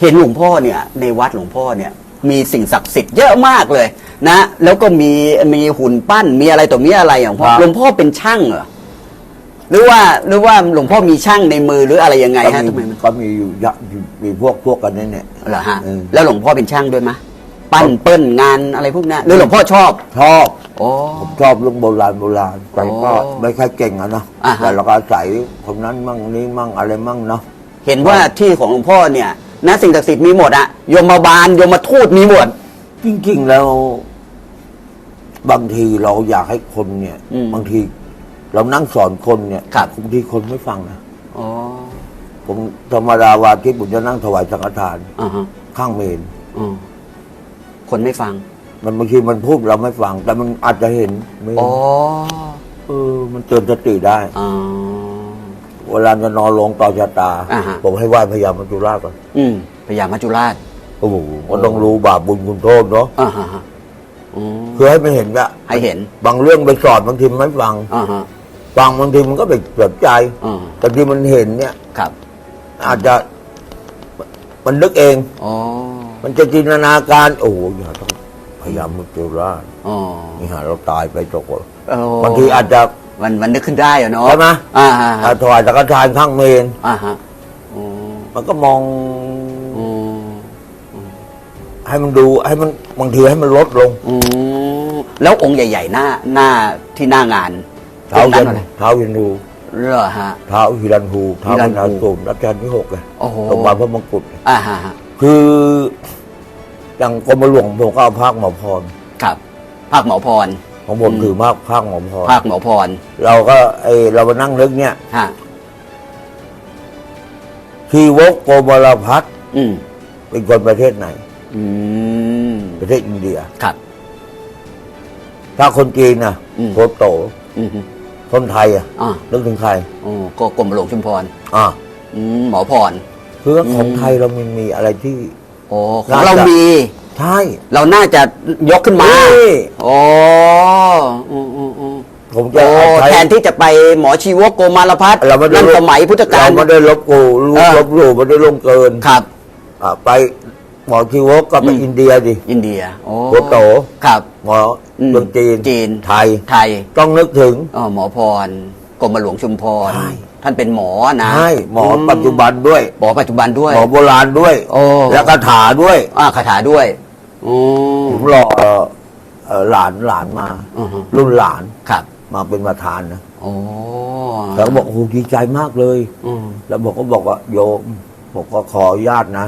เห็นหลวงพ่อเนี่ยในวัดหลวงพ่อเนี่ยมีสิ่งศักดิ์สิทธิ์เยอะมากเลยนะ แล้วก็มีมีหุ่นปั้นมีอะไรต่อมีอะไรอย่างพ่อครับหลวงพ่อเป็นช่างเหรอหรือว่าหรือว่าหลวงพ่อมีช่างในมือหรืออะไรยังไงก็ฮะมีทำไมมันก็มีอยู่ยะมีพวกพวกกันนี่เนี่ยเหรอฮะเออแล้วหลวงพ่อเป็นช่างด้วยไหมปั้นเปิ้ลงานอะไรพวกนี้หรือหลวงพ่อชอบชอบโอ้ผมชอบเรื่องโบราณโบราณแต่ก็โอ้ไม่ค่อยเก่งอะเนาะอ่าฮะแต่เราก็อาศัยคนนั้นมั่งนี้มั่งอะไรมั่งเนาะเห็นว่าที่ของหลวงพ่อเนี่ย นะสิ่งศักดิ์สิทธิ์มีหมดอะยมบาลยมทูตมีหมด จริงๆแล้ว บางทีเราอยากให้คนเนี่ย อืมบางที เรานั่งสอนคนเนี่ยครับ บางทีคนไม่ฟังนะอ๋อผมธรรมดาวาที่ผมจะนั่งถวายสังฆทาน อ่าฮะข้างเมน อืมคนไม่ฟังมันบางทีมันพูดเราไม่ฟัง แต่มันอาจจะเห็นไม่อ๋อเออ มันเตือนสติได้ อ๋อ เวลาจะนอนลงต่อชะตา อ่าฮะ ผมให้ไหว้พญามัจจุราชก่อนอืมพญามัจจุราชโอ้โหมันต้องรู้บาปบุญคุณโทษเนาะอ่าฮะฮะอืมคือให้มันเห็นว่าให้เห็นบางเรื่องไปสอนบางทีมันไม่ฟัง อ่าฮะฟังบางทีมันก็ไปสนใจอ่าแต่ที่มันเห็นเนี่ย ครับอาจจะมันนึกเอง อ๋อมันจะจินตนาการ โอ้โหอย่าต้องพยายามมุจจุราชอ๋อนี่หาเราตายไปตกโอ้บางทีอาจจะ มันมันนึกขึ้นได้อะเนาะใช่ไหมอ่าฮะอ่าถวายสังฆทานข้างเมนอ่าฮะอ๋อมันก็มองอ๋อให้มันดูให้มันบางทีให้มันลดลงอืมแล้วองค์ใหญ่ๆหน้าหน้าที่หน้างานเท้าองค์ยันั้นนอะไรเท้ายันดูเหรอฮะเท้าฮิรันฮูเท้าฮิรัพนฮูนาสูมรัชกาลที่หกเลยโอ้โหโรงพยาบาลพระมงกุฎอ่าฮะฮะคืออย่างกรมหลวงผมก็เอาภาคหมอพรครับภาคหมอพร ของผมอืมถือมากภาคหมอพรภาคหมอพร เราก็ไอเรามานั่งนึกเนี่ยฮะชีวกโกมลพัฒน์อืมเป็นคนประเทศไหนอืมประเทศอินเดียครับ ถ้าคนจีนนะอืมโคโตอืมคนไทยอะอ่านึกถึงใครโอ้ก็กรมหลวงชุมพรอ่าอืมหมอพรคือของอืมไทยเรามันมีอะไรที่ โอ้ของน่าจะเรามี ใช่ เราน่าจะยกขึ้นมานี่โอ้อืมอืมอืมผมจะโอ้เอาใช้แทนที่จะไปหมอชีวกโกมารพัฒน์เราไม่ได้นั่นสมัยพุทธกาล เราไม่ได้ลบกูลเออ ลบหลู่ไม่ได้ลงเกินครับ อ่าไปหมอชีวกก็ไปอืม อินเดียดิ อินเดียโอ้โคโต ครับ หมออืมเมืองจีนจีน ไทย ไทย ต้องนึกถึง อ๋อหมอพร กรมหลวงชุมพร ใช่ ท่านเป็นหมอนะใช่หมอปัจจุบันด้วย หมอปัจจุบันด้วย หมอโบราณด้วย โอ้ แล้วก็ถาด้วยอ่าคาถาด้วยอืมผมรอเอ่อหลานหลานมา อือฮึรุ่นหลานครับมาเป็นประธานนะโอ้แล้วก็บอกโอ้โหดีใจมากเลย อืมแล้วบอกก็บอกว่าโยมบอกก็ขออนุญาตนะ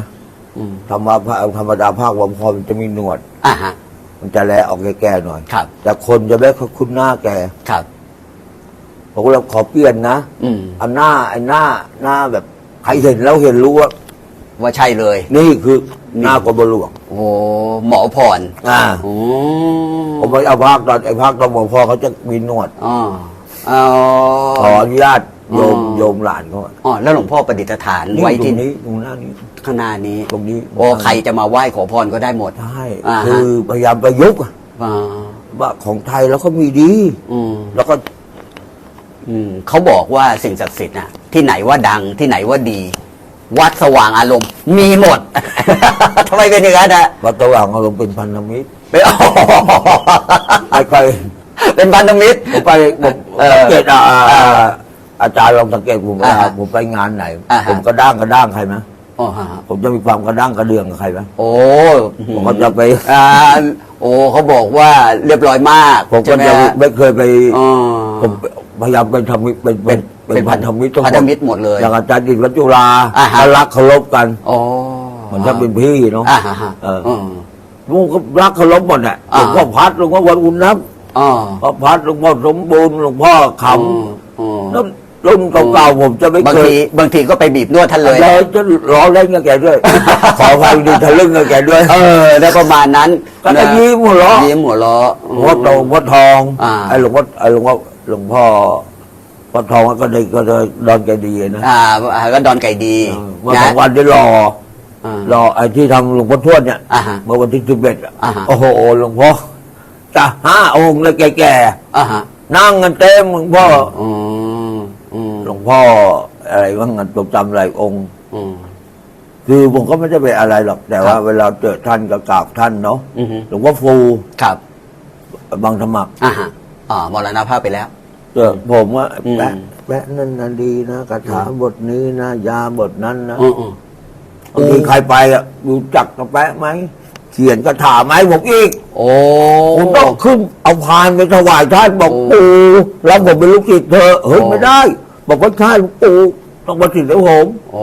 อืมธรรมะธรรมดาภาควมพรมันจะมีหนวด อ่าฮะมันจะแลออกแก่ๆหน่อย ครับแต่คนจะไม่ค่อยคุ้นหน้าแก ครับ ผมก็เลยขอเปลี่ยนนะอืมอันหน้าไอ้หน้าหน้าแบบใครเห็นแล้วเห็นรู้ว่า ว่าใช่เลย นี่คือนี่หน้ากรมหลวง โอ้หมอพรอ่า โอ้ผมไปเอาภาคตอนไอ้ภาคตอนหมอพอเขาจะมีหนวดอ๋ออ๋อขออนุญาตโยมอ๋อโยมหลานเขาอะอ๋อแล้วหลวงพ่อประดิษฐานนี่ไว้ตรที่งนี้ตรงหน้านี้ ข้างหน้านี้ตรงนี้ โอ้ใครจะมาไหว้ขอพรก็ได้หมด ใช่อ่าฮะ คือพยายามประยุกต์อะอ่าว่าของไทยแล้วก็มีดี อืม แล้วก็ อืมเขาบอกว่าสิ่งศักดิ์สิทธิ์น่ะ ที่ไหนว่าดังที่ไหนว่าดี วัดสว่างอารมณ์ มีหมด ทำไมเป็นอย่างนั้นอะวัดตะว่างอารมณ์เป็นพันธมิตรไม่อ๋อไม่ค่อยเป็นพันธมิตร ผมไปผมเออสังเกตอ่าเอออาจารย์ลองสังเกตผมเวอ่าลาฮะผมไปงานไหน อ่าฮะ ผมกระด้างกระด้างใครไหมอ๋อฮะผมจะมีความกระด้างกระเดืองกับใครไหมโอ้ผมก็จะไป อ่า โอ้เขาบอกว่าเรียบร้อยมากผมก็ใช่ไหมจะฮะไม่เคยไปอ๋อ ผมพยายามเป็นทำมิตรเป็นเป็นเป็นพันธมิตรทุกคพันธมิตรหมดเลยอย่างอาจารย์ดิษฐ์วัจจุราอ่าฮะ เขารักเคารพกันอ๋อเหมือนถ้าเป็นพี่เนาะอ่าฮะฮะเอออืมลุงก็รักเคารพหมดอะหลอ่า วงพ่อพัดหลวงพ่อวันอุ่นน้ำอ๋อพระพัดหลวงพ่อสมบูรณ์หลวงพ่อขอ๋อำแล้ว รุ่นเก่าๆผมจะไม่บางเคยทีบางทีก็ไปบีบนวดท่านเลยเราจะล้อเล่นกับแกด้วย ขอความดีทะลึ่งกับแกด้วย เออได้ประมาณนั้นก็จะยิ้มหัวเราะ ยิ้มหัวเราะ หลวงพ่อโตหลวงพ่อทองอ่า ไอ้หลวงพ่อไอ้หลวงพ่อหลวงพ่อพ่อทองก็ได้ก็ได้ดอนแกดีนะอ่าอ่าก็ดอนไก่ดีเมื่อนะสองวันได้รออ่า รอไอ้ที่ทำหลวงพ่อทวดเนี่ยอ่าฮะเมื่อวันที่สิบเอ็ดอ่าฮะ โอ้โหหลวงพ่อจะห้าองค์เลยแก่อ่าฮะ ๆนั่งกันเต็มหลวงพ่ออืมอืม หลวงพ่ออะไรว่างานจดจำอะไรองค์ อืม คือผมก็ไม่ได้ไปอะไรหรอก แต่ว่าครับเวลาเจอท่านก็กราบท่านเนาะอือฮึ หลวงพ่อฟูครับบางสมัครอ่าฮะอ่ามรณภาพไปแล้ว เจอผมว่าอืม แปะแปะนั่นนะดีนะคาถาบทนี้นะยาบทนั้นนะอืออือบางทีใครไปอะรู้จักกับแปะไหมเขียนคาถาไหมผมอีก โอ้ผมต้องขึ้นเอาพานไปถวายท่านบอกโอ้ปู่แล้วผมเป็นลูกศิษย์เธอเฮ้ยโอ้ไม่ได้ บอกว่าใช่หลวงปู่ต้องมาศิษย์ให้ผมโอ้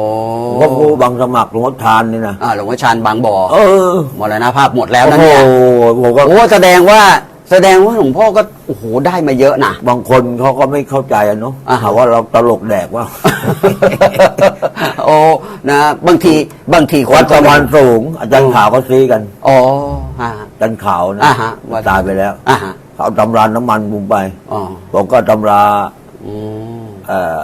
หลวงพ่อปู่บางสมัครหลวงพ่อทานนี่นะอ่าหลวงพ่อชานบางบ่อเออมรณภาพหมดแล้วโอ้นะโหเนี่ยผมก็โอ้แสดงว่าแสดงว่าหลวงพ่อก็โอ้โหได้มาเยอะนะ บางคนเขาก็ไม่เข้าใจอะเนาะอ่าฮะหาว่าเราตลกแดกว่า โอ้นะบางทีบางทีควันก็สะไม่พานสูง อาจารย์ขาวเขาซีกันอ๋อฮะ อาจารย์ขาวนะอ่าฮะว่าตายไปแล้วอ่าฮะเขาเอาตำราน้ำมันบุมไปอ๋อผมก็ตำราอืม เอ่อ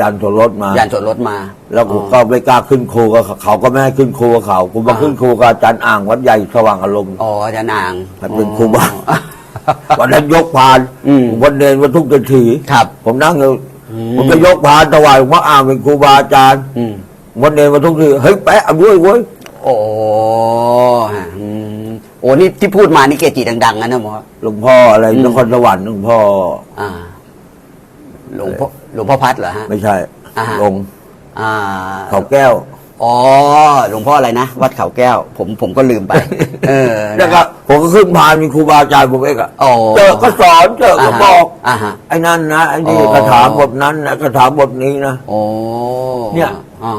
ยันโทรถมายานจอดรถมาแล้วผมอ๋อก็ไม่กล้าขึ้นครูกับเขาเขาก็ไม่ให้ขึ้นครูกับเขาผมมาอ่าขึ้นครูกับอาจารย์อ่างวัดใหญ่สว่างอารมณ์อ๋ออาจารย์นางมันเป็นครูบาอ๋อวันนั้นยกพานอืมผมวันเดินวันทุกนาทีครับ ผมนั่งอยู่อืมผมจะยกพานถวายหลวงพ่ออ่างเป็นครูบาอาจารย์อืมวันเดินวันทุกทีเฮ้ยแปะเอาด้วยเว้ยโอ้ฮะอืมโอ้นี่ที่พูดมานี่เกจิดังๆนะนะหมอหลวงพ่ออะไรอืมนครสวรรค์หลวงพ่ออ่า หลวงพ่อหลวงพ่อพัดเหรอฮะ ไม่ใช่อ่าฮะ ลงอ่าเขาแก้ว อ๋อหลวงพ่ออะไรนะ วัดเขาแก้ว ผมผมก็ลืมไป เออแล้วก็ผมก็ขึ้นพานมีครูบาอาจารย์ผมเองอะอ๋อเจอก็สอนเจอก็บอกอ่าฮะไอ้นั่นนะไอ้นี่อ๋อ คาถาบทนั้นนะคาถาบทนี้นะ โอ้เนี่ย อ๋อ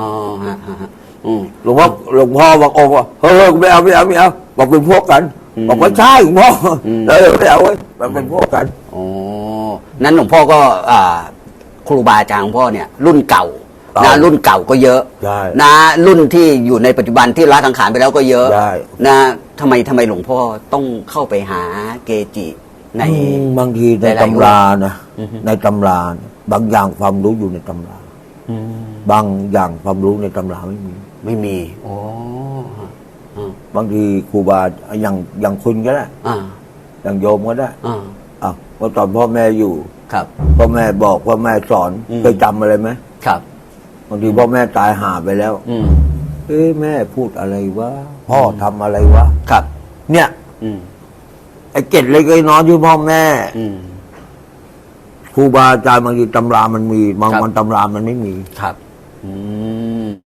ฮะฮะฮะอืม หลวงพ่อหลวงพ่อบางองค์ว่าเฮ้ยไม่เอาไม่เอาไม่เอาบอกเป็นพวกกันอืมบอกว่าใช่หลวงพ่ออม เออไม่เอาเว้ยมันเป็นพวกกันโอ้ นั้นหลวงพ่อก็อ่าครูบาอาจารย์ของพ่อเนี่ยรุ่นเก่าเก่านะรุ่นเก่าก็เยอะใช่นะรุ่นที่อยู่ในปัจจุบันที่ละสังขารไปแล้วก็เยอะใช่นะทำไมทำไมหลวงพ่อต้องเข้าไปหาเกจิใน อืมบางทีในหลายๆตำรานะ อือฮึ ในตำรานะบางอย่างความรู้อยู่ในตำรา อืมบางอย่างความรู้ในตำราไม่มี ไม่มีโอ้ฮะอ่าบางทีครูบาอย่างอย่างคุณก็ได้อ่าอย่างโยมก็ได้ อ่า อะเมื่อตอนพ่อแม่อยู่ครับ พ่อแม่บอกพ่อแม่สอนอืม เคยจำอะไรไหมครับ บางทีพ่อแม่ตายหาไปแล้ว อืม เอ้แม่พูดอะไรวะพ่อทำอะไรวะครับ เนี่ยอืมไอ้เกตเล็กไอ้น้อยที่พ่อแม่อืม ครูบาอาจารย์บางทีตำรามันมีบางครับ วันตำรามันไม่มี ครับ อืม